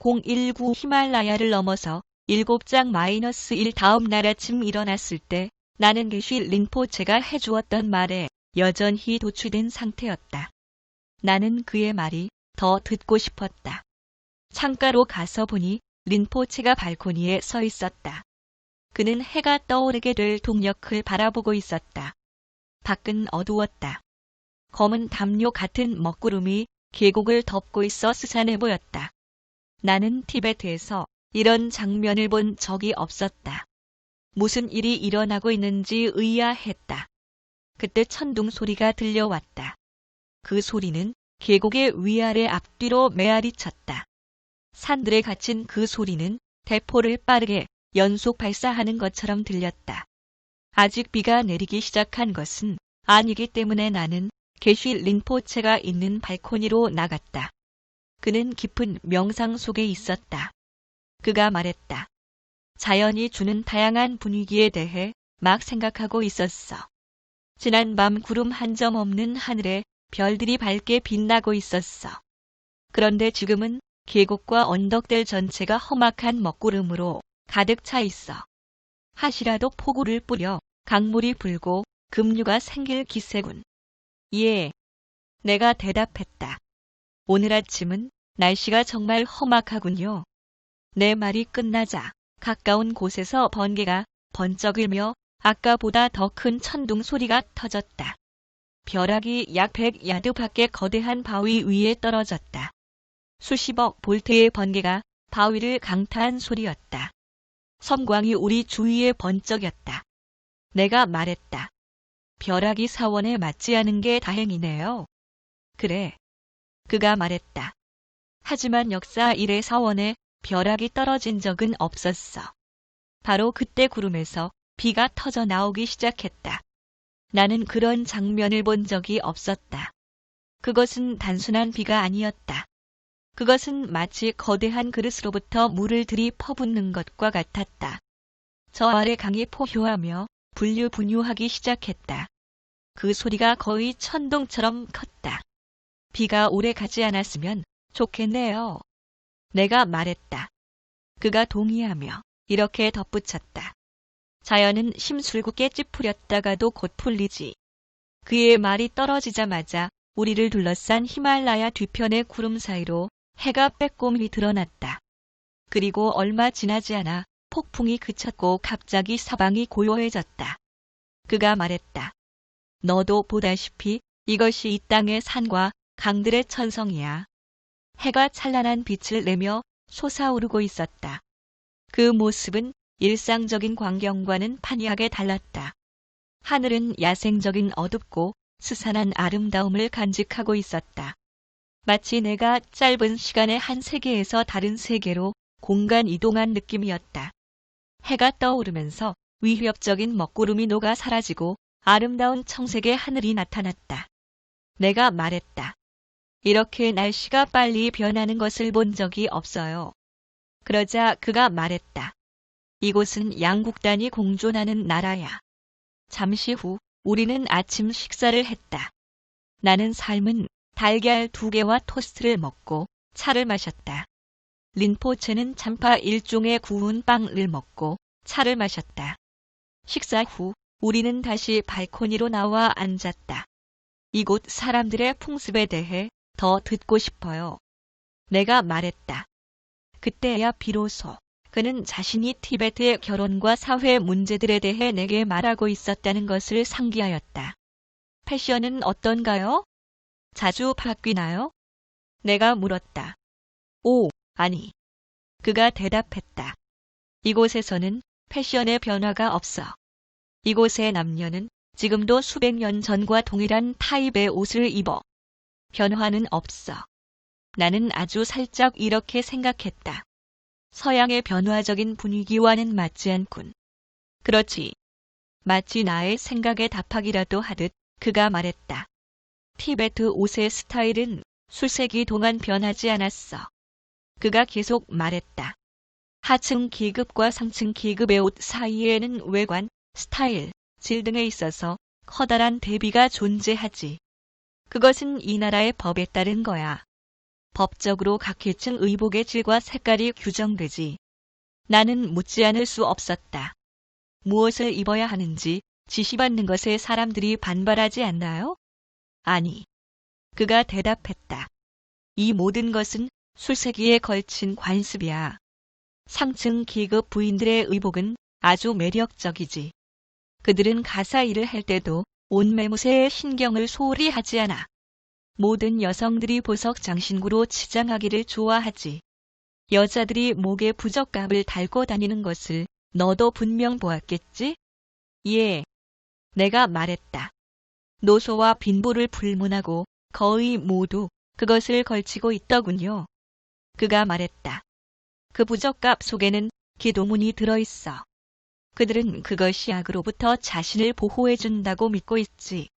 019 히말라야를 넘어서 7장 마이너스 1 다음 날 아침 일어났을 때 나는 게쉬 링포체가 해주었던 말에 여전히 도취된 상태였다. 나는 그의 말이 더 듣고 싶었다. 창가로 가서 보니 린포체가 발코니에 서 있었다. 그는 해가 떠오르게 될 동력을 바라보고 있었다. 밖은 어두웠다. 검은 담요 같은 먹구름이 계곡을 덮고 있어 스산해 보였다. 나는 티베트에서 이런 장면을 본 적이 없었다. 무슨 일이 일어나고 있는지 의아했다. 그때 천둥 소리가 들려왔다. 그 소리는 계곡의 위아래 앞뒤로 메아리 쳤다. 산들에 갇힌 그 소리는 대포를 빠르게 연속 발사하는 것처럼 들렸다. 아직 비가 내리기 시작한 것은 아니기 때문에 나는 게쉬 린포체가 있는 발코니로 나갔다. 그는 깊은 명상 속에 있었다. 그가 말했다. 자연이 주는 다양한 분위기에 대해 막 생각하고 있었어. 지난 밤 구름 한 점 없는 하늘에 별들이 밝게 빛나고 있었어. 그런데 지금은 계곡과 언덕들 전체가 험악한 먹구름으로 가득 차 있어. 하시라도 폭우를 뿌려 강물이 불고 급류가 생길 기세군. 예. 내가 대답했다. 오늘 아침은 날씨가 정말 험악하군요. 내 말이 끝나자 가까운 곳에서 번개가 번쩍 일며 아까보다 더 큰 천둥 소리가 터졌다. 벼락이 약 100야드 밖에 거대한 바위 위에 떨어졌다. 수십억 볼트의 번개가 바위를 강타한 소리였다. 섬광이 우리 주위에 번쩍였다. 내가 말했다. 벼락이 사원에 맞지 않은 게 다행이네요. 그래. 그가 말했다. 하지만 역사 이래 사원에 벼락이 떨어진 적은 없었어. 바로 그때 구름에서 비가 터져 나오기 시작했다. 나는 그런 장면을 본 적이 없었다. 그것은 단순한 비가 아니었다. 그것은 마치 거대한 그릇으로부터 물을 들이 퍼붓는 것과 같았다. 저 아래 강이 포효하며 분류 분유하기 시작했다. 그 소리가 거의 천둥처럼 컸다. 비가 오래 가지 않았으면 좋겠네요. 내가 말했다. 그가 동의하며 이렇게 덧붙였다. 자연은 심술궂게 찌푸렸다가도 곧 풀리지. 그의 말이 떨어지자마자 우리를 둘러싼 히말라야 뒤편의 구름 사이로 해가 빼꼼히 드러났다. 그리고 얼마 지나지 않아 폭풍이 그쳤고 갑자기 사방이 고요해졌다. 그가 말했다. 너도 보다시피 이것이 이 땅의 산과 강들의 천성이야. 해가 찬란한 빛을 내며 솟아오르고 있었다. 그 모습은 일상적인 광경과는 판이하게 달랐다. 하늘은 야생적인 어둡고 스산한 아름다움을 간직하고 있었다. 마치 내가 짧은 시간에 한 세계에서 다른 세계로 공간 이동한 느낌이었다. 해가 떠오르면서 위협적인 먹구름이 녹아 사라지고 아름다운 청색의 하늘이 나타났다. 내가 말했다. 이렇게 날씨가 빨리 변하는 것을 본 적이 없어요. 그러자 그가 말했다. 이곳은 양국단이 공존하는 나라야. 잠시 후 우리는 아침 식사를 했다. 나는 삶은 달걀 두 개와 토스트를 먹고 차를 마셨다. 린포체는 참파 일종의 구운 빵을 먹고 차를 마셨다. 식사 후 우리는 다시 발코니로 나와 앉았다. 이곳 사람들의 풍습에 대해 더 듣고 싶어요. 내가 말했다. 그때야 비로소 그는 자신이 티베트의 결혼과 사회 문제들에 대해 내게 말하고 있었다는 것을 상기하였다. 패션은 어떤가요? 자주 바뀌나요? 내가 물었다. 오, 아니. 그가 대답했다. 이곳에서는 패션의 변화가 없어. 이곳의 남녀는 지금도 수백 년 전과 동일한 타입의 옷을 입어. 변화는 없어. 나는 아주 살짝 이렇게 생각했다. 서양의 변화적인 분위기와는 맞지 않군. 그렇지. 마치 나의 생각에 답하기라도 하듯 그가 말했다. 티베트 옷의 스타일은 수세기 동안 변하지 않았어. 그가 계속 말했다. 하층 기급과 상층 기급의 옷 사이에는 외관, 스타일, 질 등에 있어서 커다란 대비가 존재하지. 그것은 이 나라의 법에 따른 거야. 법적으로 각 계층 의복의 질과 색깔이 규정되지. 나는 묻지 않을 수 없었다. 무엇을 입어야 하는지 지시받는 것에 사람들이 반발하지 않나요? 아니. 그가 대답했다. 이 모든 것은 술세기에 걸친 관습이야. 상층 계급 부인들의 의복은 아주 매력적이지. 그들은 가사 일을 할 때도 온매무새에 신경을 소홀히 하지 않아. 모든 여성들이 보석 장신구로 치장하기를 좋아하지. 여자들이 목에 부적갑을 달고 다니는 것을 너도 분명 보았겠지? 예. 내가 말했다. 노소와 빈보를 불문하고 거의 모두 그것을 걸치고 있더군요. 그가 말했다. 그 부적갑 속에는 기도문이 들어있어. 그들은 그것이 악으로부터 자신을 보호해준다고 믿고 있지.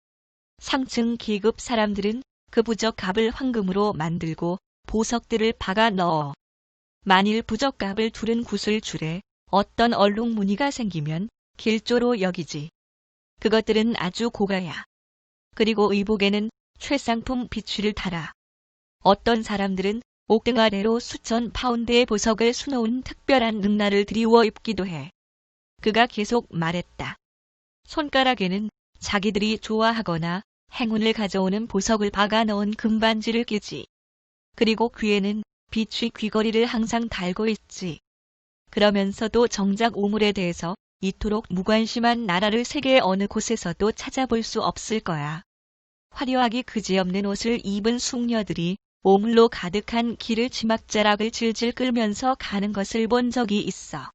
상층 계급 사람들은 그 부적갑을 황금으로 만들고 보석들을 박아 넣어. 만일 부적갑을 두른 구슬 줄에 어떤 얼룩 무늬가 생기면 길조로 여기지. 그것들은 아주 고가야. 그리고 의복에는 최상품 비취를 달아. 어떤 사람들은 옥등 아래로 수천 파운드의 보석을 수놓은 특별한 능나를 드리워 입기도 해. 그가 계속 말했다. 손가락에는 자기들이 좋아하거나 행운을 가져오는 보석을 박아 넣은 금반지를 끼지. 그리고 귀에는 비취 귀걸이를 항상 달고 있지. 그러면서도 정작 우물에 대해서 이토록 무관심한 나라를 세계 어느 곳에서도 찾아볼 수 없을 거야. 화려하기 그지없는 옷을 입은 숙녀들이 오물로 가득한 길을 지막자락을 질질 끌면서 가는 것을 본 적이 있어.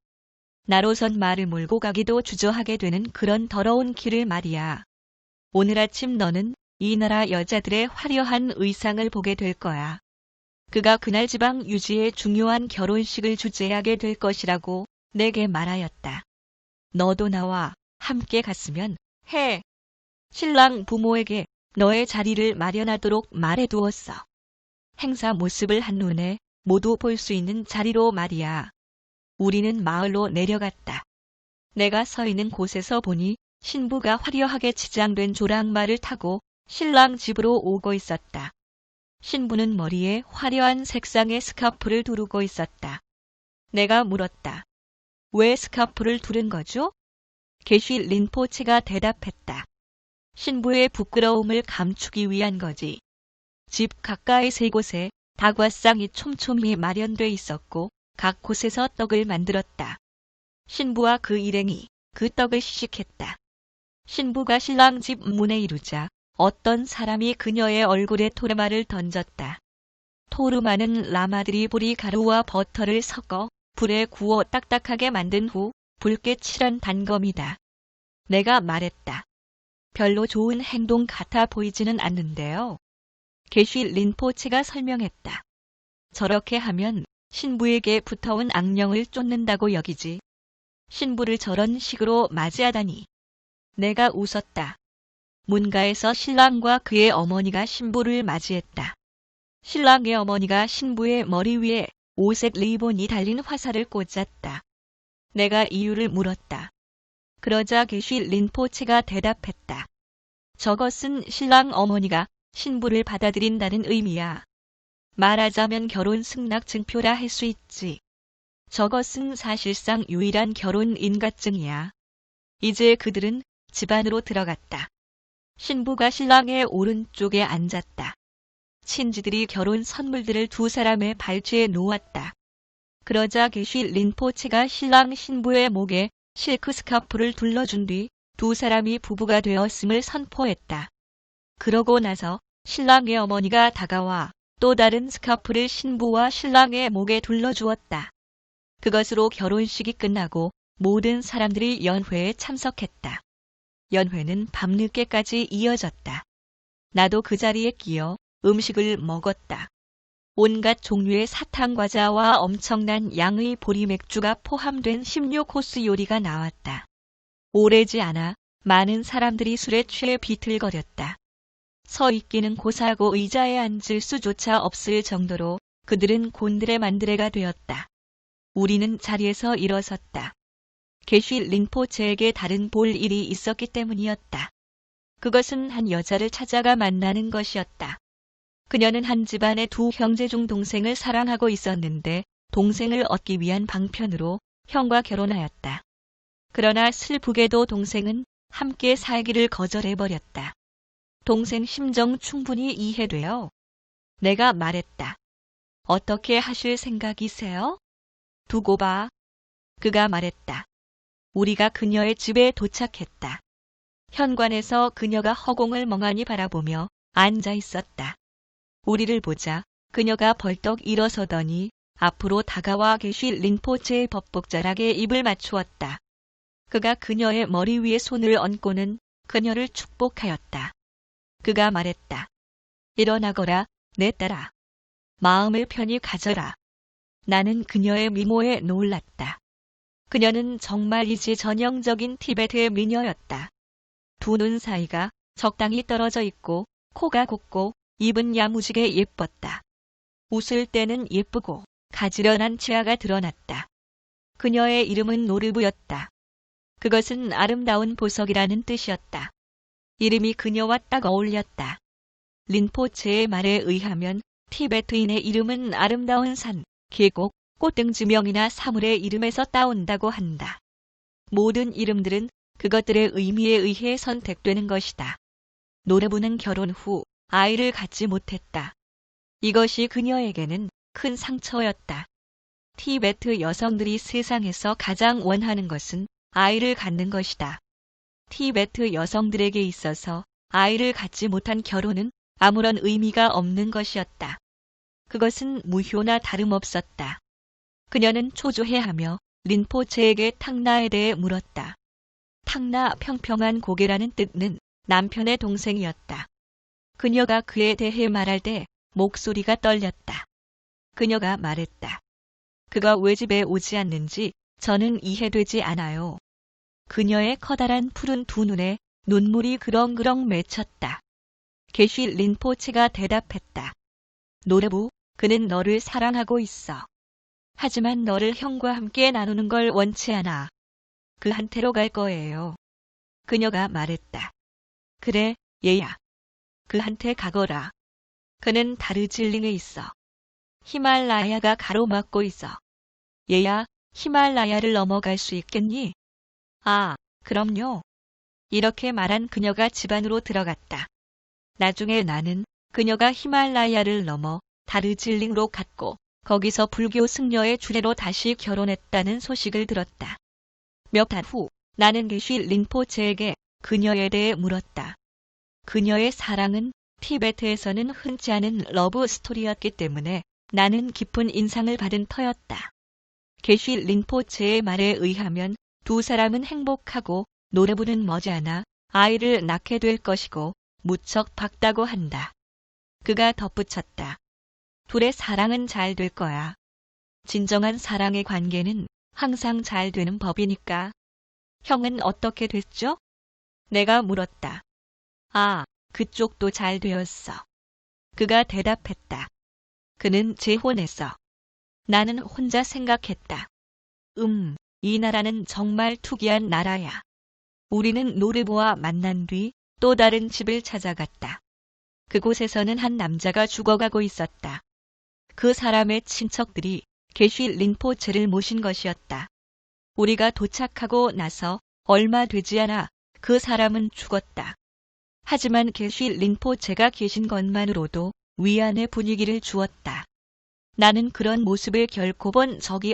나로선 말을 몰고 가기도 주저하게 되는 그런 더러운 길을 말이야. 오늘 아침 너는 이 나라 여자들의 화려한 의상을 보게 될 거야. 그가 그날 지방 유지의 중요한 결혼식을 주재하게 될 것이라고 내게 말하였다. 너도 나와 함께 갔으면 해. 신랑 부모에게 너의 자리를 마련하도록 말해두었어. 행사 모습을 한눈에 모두 볼 수 있는 자리로 말이야. 우리는 마을로 내려갔다. 내가 서 있는 곳에서 보니 신부가 화려하게 치장된 조랑말을 타고 신랑 집으로 오고 있었다. 신부는 머리에 화려한 색상의 스카프를 두르고 있었다. 내가 물었다. 왜 스카프를 두른 거죠? 게쉬 린포체가 대답했다. 신부의 부끄러움을 감추기 위한 거지. 집 가까이 세 곳에 다과상이 촘촘히 마련돼 있었고 각 곳에서 떡을 만들었다. 신부와 그 일행이 그 떡을 시식했다. 신부가 신랑 집 문에 이르자 어떤 사람이 그녀의 얼굴에 토르마를 던졌다. 토르마는 라마들이 보리 가루와 버터를 섞어 불에 구워 딱딱하게 만든 후 붉게 칠한 단검이다. 내가 말했다. 별로 좋은 행동 같아 보이지는 않는데요. 게쉬 린포체가 설명했다. 저렇게 하면 신부에게 붙어온 악령을 쫓는다고 여기지. 신부를 저런 식으로 맞이하다니. 내가 웃었다. 문가에서 신랑과 그의 어머니가 신부를 맞이했다. 신랑의 어머니가 신부의 머리 위에 오색 리본이 달린 화살을 꽂았다. 내가 이유를 물었다. 그러자 게쉬 린포체가 대답했다. 저것은 신랑 어머니가 신부를 받아들인다는 의미야. 말하자면 결혼 승낙 증표라 할 수 있지. 저것은 사실상 유일한 결혼 인가증이야. 이제 그들은 집 안으로 들어갔다. 신부가 신랑의 오른쪽에 앉았다. 친지들이 결혼 선물들을 두 사람의 발치에 놓았다. 그러자 게쉬 린포체가 신랑 신부의 목에 실크 스카프를 둘러준 뒤 두 사람이 부부가 되었음을 선포했다. 그러고 나서 신랑의 어머니가 다가와 또 다른 스카프를 신부와 신랑의 목에 둘러주었다. 그것으로 결혼식이 끝나고 모든 사람들이 연회에 참석했다. 연회는 밤늦게까지 이어졌다. 나도 그 자리에 끼어 음식을 먹었다. 온갖 종류의 사탕 과자와 엄청난 양의 보리 맥주가 포함된 16코스 요리가 나왔다. 오래지 않아 많은 사람들이 술에 취해 비틀거렸다. 서 있기는 고사하고 의자에 앉을 수조차 없을 정도로 그들은 곤드레 만드레가 되었다. 우리는 자리에서 일어섰다. 게쉬 링포체에게 다른 볼 일이 있었기 때문이었다. 그것은 한 여자를 찾아가 만나는 것이었다. 그녀는 한 집안의 두 형제 중 동생을 사랑하고 있었는데 동생을 얻기 위한 방편으로 형과 결혼하였다. 그러나 슬프게도 동생은 함께 살기를 거절해버렸다. 동생 심정 충분히 이해돼요. 내가 말했다. 어떻게 하실 생각이세요? 두고 봐. 그가 말했다. 우리가 그녀의 집에 도착했다. 현관에서 그녀가 허공을 멍하니 바라보며 앉아 있었다. 우리를 보자 그녀가 벌떡 일어서더니 앞으로 다가와 계실 린포체의 법복자락에 입을 맞추었다. 그가 그녀의 머리 위에 손을 얹고는 그녀를 축복하였다. 그가 말했다. 일어나거라, 내 딸아. 마음을 편히 가져라. 나는 그녀의 미모에 놀랐다. 그녀는 정말이지 전형적인 티베트의 미녀였다. 두 눈 사이가 적당히 떨어져 있고 코가 곱고 입은 야무지게 예뻤다. 웃을 때는 예쁘고 가지런한 치아가 드러났다. 그녀의 이름은 노르부였다. 그것은 아름다운 보석이라는 뜻이었다. 이름이 그녀와 딱 어울렸다. 린포체의 말에 의하면 티베트인의 이름은 아름다운 산, 계곡, 꽃등지명이나 사물의 이름에서 따온다고 한다. 모든 이름들은 그것들의 의미에 의해 선택되는 것이다. 노래부는 결혼 후 아이를 갖지 못했다. 이것이 그녀에게는 큰 상처였다. 티베트 여성들이 세상에서 가장 원하는 것은 아이를 갖는 것이다. 티베트 여성들에게 있어서 아이를 갖지 못한 결혼은 아무런 의미가 없는 것이었다. 그것은 무효나 다름없었다. 그녀는 초조해하며 린포체에게 탕나에 대해 물었다. 탕나 평평한 고개라는 뜻은 남편의 동생이었다. 그녀가 그에 대해 말할 때 목소리가 떨렸다. 그녀가 말했다. 그가 왜 집에 오지 않는지 저는 이해되지 않아요. 그녀의 커다란 푸른 두 눈에 눈물이 그렁그렁 맺혔다. 게쉬 린포체가 대답했다. 노래부, 그는 너를 사랑하고 있어. 하지만 너를 형과 함께 나누는 걸 원치 않아. 그한테로 갈 거예요. 그녀가 말했다. 그래, 얘야. 그한테 가거라. 그는 다르질링에 있어. 히말라야가 가로막고 있어. 얘야, 히말라야를 넘어갈 수 있겠니? 아, 그럼요. 이렇게 말한 그녀가 집 안으로 들어갔다. 나중에 나는 그녀가 히말라야를 넘어 다르질링으로 갔고 거기서 불교 승려의 주례로 다시 결혼했다는 소식을 들었다. 몇 달 후 나는 게쉬 린포체에게 그녀에 대해 물었다. 그녀의 사랑은 티베트에서는 흔치 않은 러브 스토리였기 때문에 나는 깊은 인상을 받은 터였다. 게쉬 린포체의 말에 의하면 두 사람은 행복하고 노래부는 머지않아 아이를 낳게 될 것이고 무척 밝다고 한다. 그가 덧붙였다. 둘의 사랑은 잘 될 거야. 진정한 사랑의 관계는 항상 잘 되는 법이니까. 형은 어떻게 됐죠? 내가 물었다. 아, 그쪽도 잘 되었어. 그가 대답했다. 그는 재혼했어. 나는 혼자 생각했다. 음, 이 나라는 정말 특이한 나라야. 우리는 노르보와 만난 뒤 또 다른 집을 찾아갔다. 그곳에서는 한 남자가 죽어가고 있었다. 그 사람의 친척들이 게쉬 린포체를 모신 것이었다. 우리가 도착하고 나서 얼마 되지 않아 그 사람은 죽었다. 하지만 게쉬 린포체가 계신 것만으로도 위안의 분위기를 주었다. 나는 그런 모습을 결코 본 적이